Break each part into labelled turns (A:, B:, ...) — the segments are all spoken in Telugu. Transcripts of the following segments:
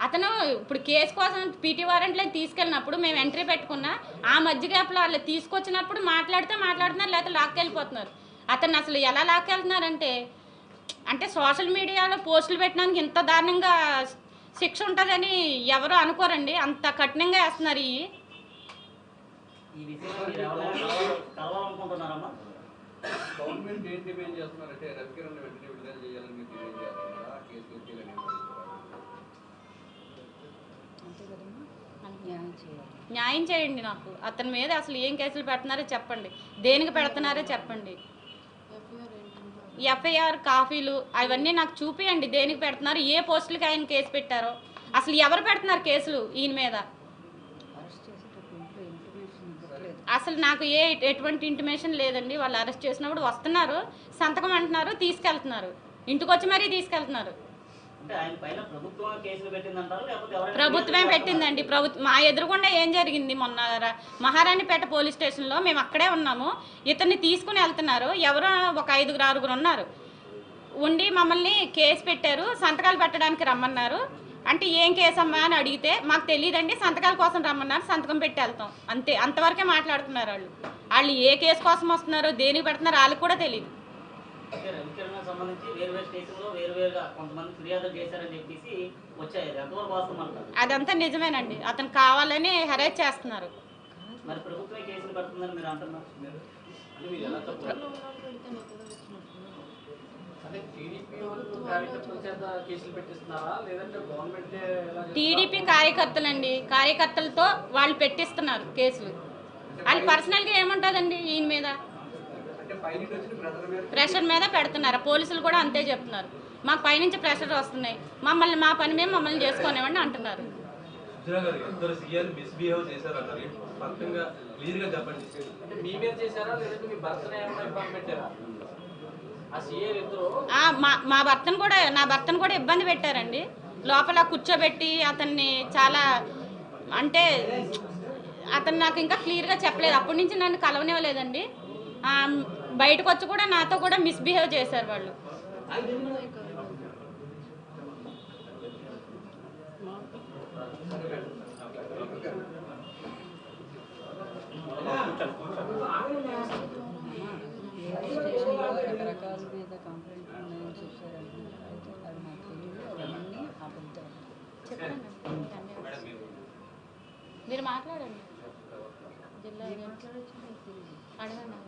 A: అతను ఇప్పుడు కేసు కోసం పీటీ వారెంట్లో తీసుకెళ్ళినప్పుడు మేము ఎంట్రీ పెట్టుకున్నా ఆ మధ్య గ్యాప్లో వాళ్ళు తీసుకొచ్చినప్పుడు మాట్లాడితే మాట్లాడుతున్నారు లేకపోతే లాక్కెళ్ళిపోతున్నారు. అతను అసలు ఎలా లాక్కెళ్తున్నారంటే అంటే సోషల్ మీడియాలో పోస్టులు పెట్టడానికి ఇంత దారుణంగా శిక్ష ఉంటుందని ఎవరు అనుకోరండి? అంత కఠినంగా వేస్తున్నారు ఈ.
B: ఈ విషయంలో మీరు ఎవరైనా కలవ- కలవాలనుకుంటున్నారమ్మా?
C: గవర్నమెంట్ ఏం డిమాండ్ చేస్తున్నారంటే రవికిరణ్ వెంటనే విడుదల చేయాలని మీరు డిమాండ్ చేస్తున్నారా? కేసు ఎత్తియాలని ఏం అడుగుతున్నారు?
A: న్యాయం చేయండి. నాకు. అతని మీద అసలు ఏం కేసులు పెడుతున్నారో చెప్పండి. దేనికి పెడుతున్నారో చెప్పండి. ఎఫ్ఐఆర్ కాఫీలు అవన్నీ నాకు చూపియండి. దేనికి పెడుతున్నారు? ఏ పోస్టులకి ఆయన కేసు పెట్టారో? అసలు ఎవరు పెడుతున్నారు కేసులు ఈయన మీద? అసలు నాకు ఏ ఎటువంటి ఇంటిమేషన్ లేదండి. వాళ్ళు అరెస్ట్ చేసినప్పుడు వస్తున్నారు సంతకం అంటున్నారు తీసుకెళ్తున్నారు. ఇంటికి వచ్చి మరీ తీసుకెళ్తున్నారు. ప్రభుత్వమే పెట్టిందండి. ప్రభుత్వం మా ఎదురుగుండా ఏం జరిగింది మొన్న మహారాణిపేట పోలీస్ స్టేషన్లో మేము అక్కడే ఉన్నాము. ఇతన్ని తీసుకుని వెళ్తున్నారు. ఎవరో ఒక ఐదుగురు ఆరుగురు ఉన్నారు. ఉండి మమ్మల్ని కేసు పెట్టారు. సంతకాలు పెట్టడానికి రమ్మన్నారు. అంటే ఏం కేసు అమ్మా అని అడిగితే మాకు తెలియదండి సంతకాల కోసం రమ్మన్నారు సంతకం పెట్టి వెళ్తాం. అంతే. అంతవరకే మాట్లాడుతున్నారు వాళ్ళు. వాళ్ళు ఏ కేసు కోసం వస్తున్నారో దేనికి పెడుతున్నారో వాళ్ళకి కూడా తెలియదు
B: రవికిరణ్ సంబంధించి స్టేషన్లో కొంతమంది చేశారని చెప్పేసి వచ్చాయి. అంటారు.
A: అదంతా నిజమేనండి. అతను కావాలని హెరేజ్ చేస్తున్నారు.
B: మరి ప్రభుత్వమే కేసులు పెడుతుందని మీరు అంటున్నారు?
C: అంటే మీరు ఎలా చెప్పాలి
D: అంటే టీడీపీ కార్యకర్తల చేత కేసులు పెట్టిస్తున్నారా? లేదంటే గవర్నమెంట్
A: టీడీపీ కార్యకర్తలండి. కార్యకర్తలతో వాళ్ళు పెట్టిస్తున్నారు కేసులు. వాళ్ళు పర్సనల్గా ఏముంటుందండి ఈయన మీద
C: అంటే పైనుండి వచ్చిన ప్రజల మీద
A: ప్రెషర్ మీద పెడుతున్నారు. పోలీసులు కూడా అంతే చెప్తున్నారు. మాకు పైనుంచి ప్రెషర్ వస్తున్నాయి. మమ్మల్ని మా పని మేము మమ్మల్ని చేసుకోనివ్వండి అంటున్నారు.
D: మీ మీద చేశారా? లేదంటే మీ భర్తనే ఏమైనా ఇబ్బంది పెట్టారా? ఆ సీఏ ఇద్దరు
A: ఆ, మా మా భర్తను కూడా నా భర్తను కూడా ఇబ్బంది పెట్టారండి. లోపల కూర్చోబెట్టి అతన్ని చాలా అంటే అతను నాకు ఇంకా క్లియర్గా చెప్పలేదు. అప్పటి నుంచి నన్ను కలవనివ్వలేదండి. ఆ, బయటకు వచ్చి కూడా నాతో కూడా మిస్బిహేవ్ చేశారు వాళ్ళు. మీరు మాట్లాడండి. జిల్లా అడగండి.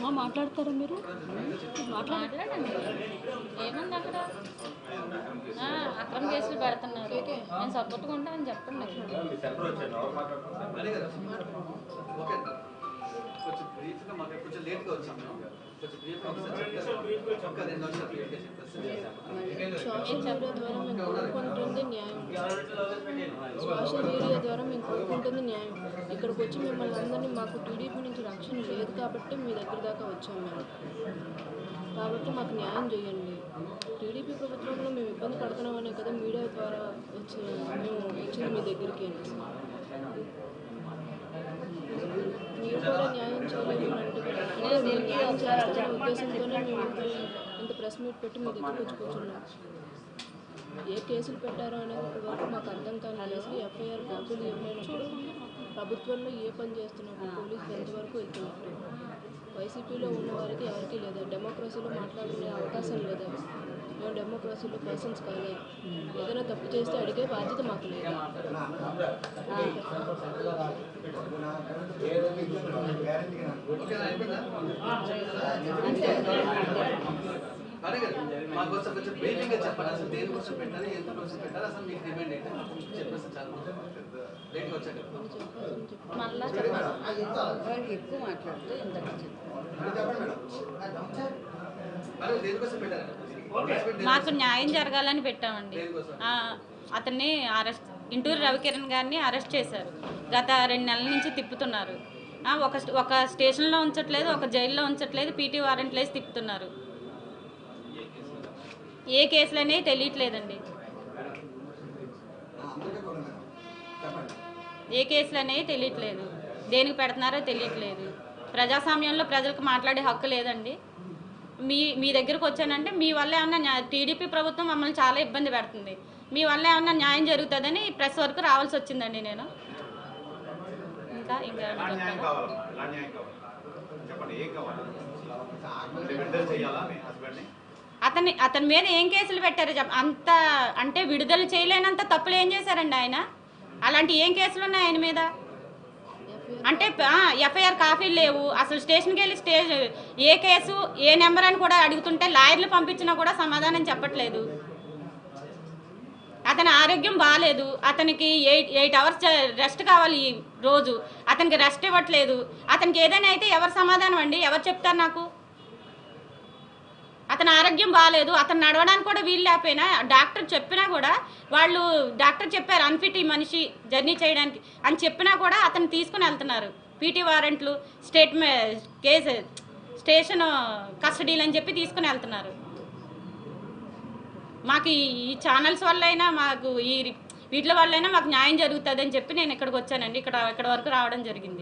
E: మా మాట్లాడతారా మీరు?
A: మాట్లాడండి. ఏముంది అక్కడ? అక్రమ కేసులు పెడుతున్నారు. నేను సపోర్ట్గా ఉంటానని చెప్పండి.
C: కొంచెం బ్రీఫ్గా మాకు కొంచెం లేట్గా వచ్చాం. మేము కొంచెం బ్రీఫ్గా ఒకసారి ఒక రెండు నిమిషాలు బ్రీఫ్గా చెప్పేసి
E: కోరుకుంటుంది న్యాయం. సోషల్ మీడియా ద్వారా మేము కోరుకుంటుంది న్యాయం. ఇక్కడికి వచ్చి మిమ్మల్ని అందరినీ మాకు టీడీపీ నుంచి రక్షణ లేదు కాబట్టి మీ దగ్గర దాకా వచ్చాం మేము. కాబట్టి మాకు న్యాయం చేయండి. టీడీపీ ప్రభుత్వంలో మేము ఇబ్బంది పడుతున్నామనే కదా మీడియా ద్వారా వచ్చి మేము వచ్చింది మీ దగ్గరికి. మీరు కూడా న్యాయం చేయలేదు అంటే మీరు న్యాయం చేస్తారనే ఉద్దేశంతోనే మేము ఇంత ఇంత ప్రెస్ మీట్ పెట్టి మీ దగ్గరికి వచ్చి కూర్చున్నాం. ఏ కేసులు పెట్టారో అనేది వరకు మాకు అర్థం కాని కేసులు. ఎఫ్ఐఆర్ కాపీలు ఏమైనప్పుడు ప్రభుత్వంలో ఏ పని చేస్తున్నప్పుడు పోలీసులు ఎంతవరకు వెళ్తున్నట్టు వైసీపీలో ఉన్న వారికి ఎవరికీ లేదా. డెమోక్రసీలో మాట్లాడుకునే అవకాశం లేదా? మేము డెమోక్రసీలో పర్సన్స్ కాదా ఏదైనా తప్పు చేస్తే అడిగే బాధ్యత మాకు లేదా.
C: ఓకేనా అయిపోయిందా అదే కదా మాకు కొంచెం బ్రీఫింగ్గా అసలు దేనికోసం పెట్టాలి? ఎందుకోసం పెట్టాలి? అసలు మీకు డిమాండ్ ఏంటి? చెప్పేసి చాలా. లేట్గా వచ్చాక
F: ఎక్కువ మాట్లాడితే
C: దేనికోసం
A: మాకు న్యాయం జరగాలని పెట్టామండి. అతన్ని అరెస్ట్ ఇంటూరు రవికిరణ్ గారిని అరెస్ట్ చేశారు. గత రెండు నెలల నుంచి తిప్పుతున్నారు. ఆ, ఒక ఒక స్టేషన్లో ఉంచట్లేదు ఒక జైల్లో ఉంచట్లేదు పీటీ వారెంట్ లేసి తిప్పుతున్నారు. ఏ కేసులు అనేవి తెలియట్లేదండి. ఏ కేసులు అనేవి తెలియట్లేదు. దేనికి పెడుతున్నారో తెలియట్లేదు. ప్రజాస్వామ్యంలో ప్రజలకు మాట్లాడే హక్కు లేదండి. మీ మీ దగ్గరకు వచ్చానంటే మీ వల్ల ఏమన్నా టీడీపీ ప్రభుత్వం మమ్మల్ని చాలా ఇబ్బంది పెడుతుంది. మీ వల్ల ఏమన్నా న్యాయం జరుగుతుందని ప్రెస్ వరకు రావాల్సి వచ్చిందండి నేను. ఇంకా ఇంకా
G: చెప్పండి
A: అతని అతని మీద ఏం కేసులు పెట్టారు అంత అంటే విడుదల చేయలేనంత తప్పులు ఏం చేశారండి ఆయన? అలాంటి ఏం కేసులు ఉన్నాయి ఆయన మీద? అంటే ఎఫ్ఐఆర్ కాఫీ లేవు. అసలు స్టేషన్కి వెళ్ళి స్టేజ్ ఏ కేసు ఏ నెంబర్ అని కూడా అడుగుతుంటే లాయర్లు పంపించినా కూడా సమాధానం చెప్పట్లేదు. అతని ఆరోగ్యం బాగాలేదు అతనికి ఎయిట్ ఎయిట్ అవర్స్ రెస్ట్ కావాలి రోజు. అతనికి రెస్ట్ ఇవ్వట్లేదు. అతనికి ఏదైనా అయితే ఎవరు సమాధానం అండి? ఎవరు చెప్తారు నాకు? అతని ఆరోగ్యం బాగాలేదు అతను నడవడానికి కూడా వీలు లేకపోయినా డాక్టర్ చెప్పినా కూడా వాళ్ళు డాక్టర్ చెప్పారు అన్ఫిట్ ఈ మనిషి జర్నీ చేయడానికి అని చెప్పినా కూడా అతను తీసుకుని వెళ్తున్నారు. పీటీ వారెంట్లు స్టేట్ కేసు స్టేషన్ కస్టడీలు అని చెప్పి తీసుకుని వెళ్తున్నారు. మాకు ఈ ఈ ఛానల్స్ వల్లైనా మాకు ఈ వీటి వల్లైనా మాకు న్యాయం జరుగుతుంది అని చెప్పి నేను ఇక్కడికి వచ్చానండి. ఇక్కడ ఇక్కడ వరకు రావడం జరిగింది.